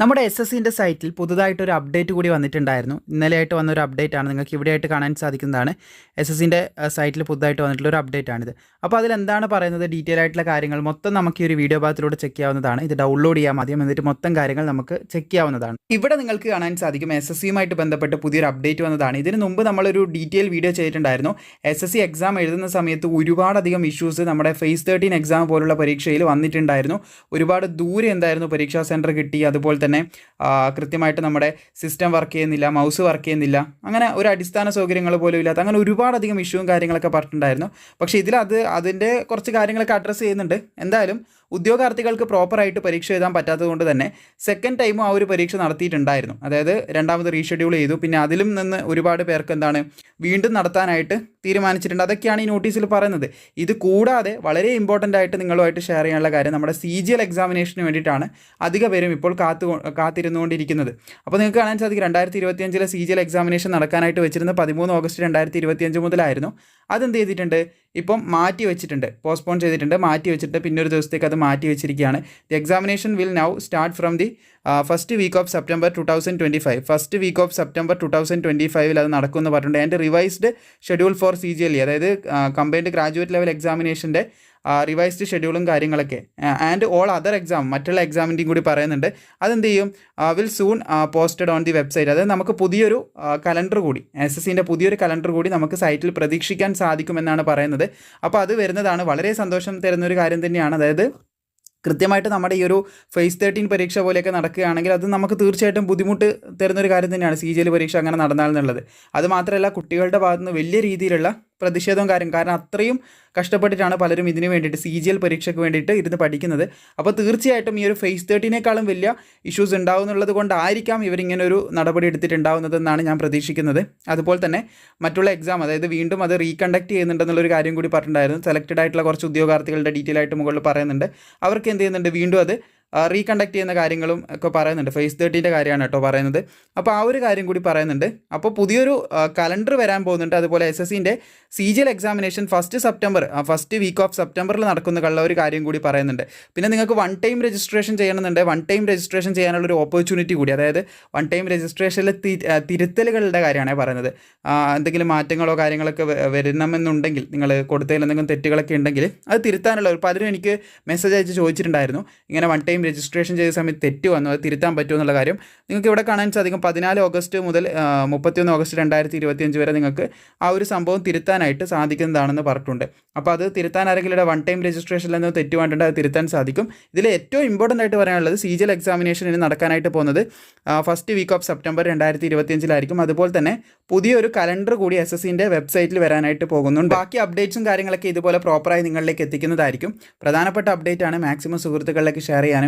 നമ്മുടെ S S സിന്റെ സൈറ്റിൽ പുതുതായിട്ടൊരു അപ്ഡേറ്റ് കൂടി വന്നിട്ടുണ്ടായിരുന്നു. ഇന്നലെയായിട്ട് വന്ന ഒരു അപ്ഡേറ്റ് ആണ്. നിങ്ങൾക്ക് ഇവിടെയായിട്ട് കാണാൻ സാധിക്കുന്നതാണ്. എസ് എസ് സിന്റെ സൈറ്റിൽ പുതുതായിട്ട് വന്നിട്ടുള്ള ഒരു അപ്ഡേറ്റ് ആണിത്. അപ്പോൾ അതിൽ എന്താണ് പറയുന്നത്? ഡീറ്റെയിൽ ആയിട്ടുള്ള കാര്യങ്ങൾ മൊത്തം നമുക്ക് ഈ ഒരു വീഡിയോ ഭാഗത്തിലൂടെ ചെക്ക് ചെയ്യാവുന്നതാണ്. ഇത് ഡൗൺലോഡ് ചെയ്യാൻ മതി. എന്നിട്ട് മൊത്തം കാര്യങ്ങൾ നമുക്ക് ചെക്ക് ചെയ്യാവുന്നതാണ്. ഇവിടെ നിങ്ങൾക്ക് കാണാൻ സാധിക്കും എസ് എസ് സിയുമായിട്ട് ബന്ധപ്പെട്ട് പുതിയൊരു അപ്ഡേറ്റ് വന്നതാണ്. ഇതിന് മുമ്പ് നമ്മളൊരു ഡീറ്റെയിൽ വീഡിയോ ചെയ്തിട്ടുണ്ടായിരുന്നു. എസ് എസ് സി എക്സാം എഴുതുന്ന സമയത്ത് ഒരുപാടധികം ഇഷ്യൂസ് നമ്മുടെ ഫേസ് തേർട്ടീൻ എക്സാം പോലുള്ള പരീക്ഷയിൽ വന്നിട്ടുണ്ടായിരുന്നു. ഒരുപാട് ദൂരെ എന്തായിരുന്നു? പരീക്ഷാ സെന്റർ കിട്ടി. അതുപോലെ തന്നെ കൃത്യമായിട്ട് നമ്മുടെ സിസ്റ്റം വർക്ക് ചെയ്യുന്നില്ല മൗസ് വർക്ക് ചെയ്യുന്നില്ല. അങ്ങനെ ഒരു അടിസ്ഥാന സൗകര്യങ്ങൾ പോലും ഇല്ലാത്ത അങ്ങനെ ഒരുപാടധികം ഇഷ്യൂവും കാര്യങ്ങളൊക്കെ പറഞ്ഞിട്ടുണ്ടായിരുന്നു. പക്ഷേ ഇതിൽ അത് അതിന്റെ കുറച്ച് കാര്യങ്ങളൊക്കെ അഡ്രസ്സ് ചെയ്യുന്നുണ്ട്. എന്തായാലും ഉദ്യോഗാർത്ഥികൾക്ക് പ്രോപ്പറായിട്ട് പരീക്ഷ എഴുതാൻ പറ്റാത്തതുകൊണ്ട് തന്നെ സെക്കൻഡ് ടൈമും ആ ഒരു പരീക്ഷ നടത്തിയിട്ടുണ്ടായിരുന്നു. അതായത് രണ്ടാമത് റീഷെഡ്യൂൾ ചെയ്തു. പിന്നെ അതിലും നിന്ന് ഒരുപാട് പേർക്ക് എന്താണ് വീണ്ടും നടത്താനായിട്ട് തീരുമാനിച്ചിട്ടുണ്ട്. അതൊക്കെയാണ് ഈ നോട്ടീസിൽ പറയുന്നത്. ഇത് കൂടാതെ വളരെ ഇമ്പോർട്ടന്റ് ആയിട്ട് നിങ്ങളുമായിട്ട് ഷെയർ ചെയ്യാനുള്ള കാര്യം നമ്മുടെ സി ജി എൽ എക്സാമിനേഷന് വേണ്ടിയിട്ടാണ് അധിക പേരും ഇപ്പോൾ കാത്തു കാത്തിരുന്നുകൊണ്ടിരിക്കുന്നത്. അപ്പോൾ നിങ്ങൾക്ക് കാണാൻ സാധിക്കും രണ്ടായിരത്തി ഇരുപത്തിയഞ്ചിലെ സി ജി എൽ എക്സാമിനേഷൻ നടക്കാനായിട്ട് വെച്ചിരുന്നത് പതിമൂന്ന് ഓഗസ്റ്റ് രണ്ടായിരത്തി ഇരുപത്തിയഞ്ച് മുതലായിരുന്നു. അതെന്ത് ചെയ്തിട്ടുണ്ട്? ഇപ്പം മാറ്റി വെച്ചിട്ടുണ്ട് പോസ്റ്റ്പോൺ ചെയ്തിട്ടുണ്ട് മാറ്റി വെച്ചിട്ട് പിന്നെ ഒരു ദിവസത്തേക്ക് അത് മാറ്റി വെച്ചിരിക്കുകയാണ്. The examination will now start from the first week of September two thousand twenty five first week of September two thousand twenty ഫൈവിൽ അത് നടക്കുമെന്ന് പറഞ്ഞിട്ടുണ്ട്. And revised schedule for C G L E അതായത് കമ്പൈൻഡ് ഗ്രാജുവേറ്റ് ലെവൽ എക്സാമിനേഷന്റെ revised ഷെഡ്യൂളും കാര്യങ്ങളൊക്കെ. And all other exam മറ്റുള്ള എക്സാമിന്റെയും കൂടി പറയുന്നുണ്ട്. അതെന്ത് ചെയ്യും will soon posted on the website അതായത് നമുക്ക് പുതിയൊരു കലണ്ടർ കൂടി എസ് എസ് സിന്റെ പുതിയൊരു കലണ്ടർ കൂടി നമുക്ക് സൈറ്റിൽ പ്രതീക്ഷിക്കാൻ സാധിക്കുമെന്നാണ് പറയുന്നത്. അപ്പോൾ അത് വരുന്നതാണ് വളരെ സന്തോഷം തരുന്ന ഒരു കാര്യം തന്നെയാണ്. അതായത് കൃത്യമായിട്ട് നമ്മുടെ ഈ ഒരു ഫേസ് തേർട്ടീൻ പരീക്ഷ പോലെയൊക്കെ നടക്കുകയാണെങ്കിൽ അത് നമുക്ക് തീർച്ചയായിട്ടും ബുദ്ധിമുട്ട് തരുന്നൊരു കാര്യം തന്നെയാണ് സി ജി എൽ പരീക്ഷ അങ്ങനെ നടന്നാൽ എന്നുള്ളത് അതുമാത്രമല്ല കുട്ടികളുടെ ഭാഗത്തുനിന്ന് വലിയ രീതിയിലുള്ള പ്രതിഷേധവും കാര്യം കാരണം അത്രയും കഷ്ടപ്പെട്ടിട്ടാണ് പലരും ഇതിന് വേണ്ടിയിട്ട് സി ജി എൽ പരീക്ഷയ്ക്ക് വേണ്ടിയിട്ട് ഇരുന്ന് പഠിക്കുന്നത്. അപ്പോൾ തീർച്ചയായിട്ടും ഈ ഒരു ഫേസ് തേർട്ടീനേക്കാളും വലിയ ഇഷ്യൂസ് ഉണ്ടാകുന്നുള്ളത് കൊണ്ടായിരിക്കാം ഇവരിങ്ങനെ ഒരു നടപടി എടുത്തിട്ടുണ്ടാവുന്നതെന്നാണ് ഞാൻ പ്രതീക്ഷിക്കുന്നത്. അതുപോലെ തന്നെ മറ്റുള്ള എക്സാം അതായത് വീണ്ടും അത് റീകണ്ടക്ട് ചെയ്യുന്നുണ്ടെന്നുള്ളൊരു കാര്യം കൂടി പറഞ്ഞിട്ടുണ്ടായിരുന്നു. സെലക്റ്റഡ് ആയിട്ടുള്ള കുറച്ച് ഉദ്യോഗാർത്ഥികളുടെ ഡീറ്റെയിൽ ആയിട്ട് മുകളിൽ പറയുന്നുണ്ട്. അവർക്ക് എന്ത് ചെയ്യുന്നുണ്ട്? വീണ്ടും അത് റീകണ്ടക്ട് ചെയ്യുന്ന കാര്യങ്ങളും ഒക്കെ പറയുന്നുണ്ട്. ഫേസ് തേർട്ടീന്റെ കാര്യമാണ് കേട്ടോ പറയുന്നത്. അപ്പോൾ ആ ഒരു കാര്യം കൂടി പറയുന്നുണ്ട്. അപ്പോൾ പുതിയൊരു കലണ്ടർ വരാൻ പോകുന്നുണ്ട്. അതുപോലെ എസ് എസ് സിന്റെ C G L examination first September first week of സെപ്റ്റംബറിൽ നടക്കുന്ന ഒരു കാര്യം കൂടി പറയുന്നുണ്ട്. പിന്നെ നിങ്ങൾക്ക് വൺ ടൈം രജിസ്ട്രേഷൻ ചെയ്യണമെന്നുണ്ട് വൺ ടൈം രജിസ്ട്രേഷൻ ചെയ്യാനുള്ള ഒരു ഓപ്പർച്യൂണിറ്റി കൂടി അതായത് വൺ ടൈം രജിസ്ട്രേഷനിലെ തിരുത്തലുകളുടെ കാര്യമാണ് പറയുന്നത്. എന്തെങ്കിലും മാറ്റങ്ങളോ കാര്യങ്ങളൊക്കെ വരണമെന്നുണ്ടെങ്കിൽ നിങ്ങൾ കൊടുത്തതിൽ എന്തെങ്കിലും തെറ്റുകളൊക്കെ ഉണ്ടെങ്കിൽ അത് തിരുത്താനുള്ള ഒരു പലരും എനിക്ക് മെസ്സേജ് അയച്ച് ചോദിച്ചിട്ടുണ്ടായിരുന്നു. ഇങ്ങനെ വൺ ടൈം രജിസ്ട്രേഷൻ ചെയ്ത സമയത്ത് തെറ്റ് വന്നു അത് തിരുത്താൻ പറ്റുമോ എന്നുള്ള കാര്യം നിങ്ങൾക്ക് ഇവിടെ കാണാൻ സാധിക്കും. പതിനാല് ഓഗസ്റ്റ് മുതൽ മുപ്പത്തിയൊന്ന് ഓഗസ്റ്റ് രണ്ടായിരത്തി ഇരുപത്തിയഞ്ച് വരെ നിങ്ങൾക്ക് ആ ഒരു സംഭവം തിരുത്താനായിട്ട് സാധിക്കുന്നതാണെന്ന് പറഞ്ഞിട്ടുണ്ട്. അപ്പോൾ അത് തിരുത്താൻ ആരെങ്കിലും ഇവിടെ വൺ ടൈം രജിസ്ട്രേഷനിൽ നിന്ന് തെറ്റ് വേണ്ടിയിട്ട് അത് തിരുത്താൻ സാധിക്കും. ഇതിൽ ഏറ്റവും ഇമ്പോർട്ടന്റ് ആയിട്ട് പറയാനുള്ളത് എക്സാമിനേഷൻ ഇനി നടക്കാനായിട്ട് പോകുന്നത് ഫസ്റ്റ് വീക്ക് ഓഫ് സെപ്റ്റംബർ രണ്ടായിരത്തി ഇരുപത്തിയഞ്ചിലായിരിക്കും. അതുപോലെ തന്നെ പുതിയൊരു കലണ്ടർ കൂടി എസ് എസ് സിന്റെ വെബ്സൈറ്റിൽ വരാനായിട്ട് പോകുന്നുണ്ട്. ബാക്കി അപ്ഡേറ്റ്സും കാര്യങ്ങളൊക്കെ ഇതുപോലെ പ്രോപ്പറായി നിങ്ങളിലേക്ക് എത്തിക്കുന്നതായിരിക്കും. പ്രധാനപ്പെട്ട അപ്ഡേറ്റ് ആണ്. മാക്സിമം സുഹൃത്തുക്കളിലേക്ക് ഷെയർ ചെയ്യാനും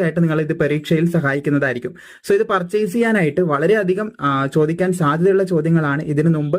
തീർച്ചയായിട്ടും നിങ്ങൾ ഇത് പരീക്ഷയിൽ സഹായിക്കുന്നതായിരിക്കും. സോ ഇത് പർച്ചേസ് ചെയ്യാനായിട്ട് വളരെയധികം ചോദിക്കാൻ സാധ്യതയുള്ള ചോദ്യങ്ങളാണ് ഇതിനു മുമ്പ്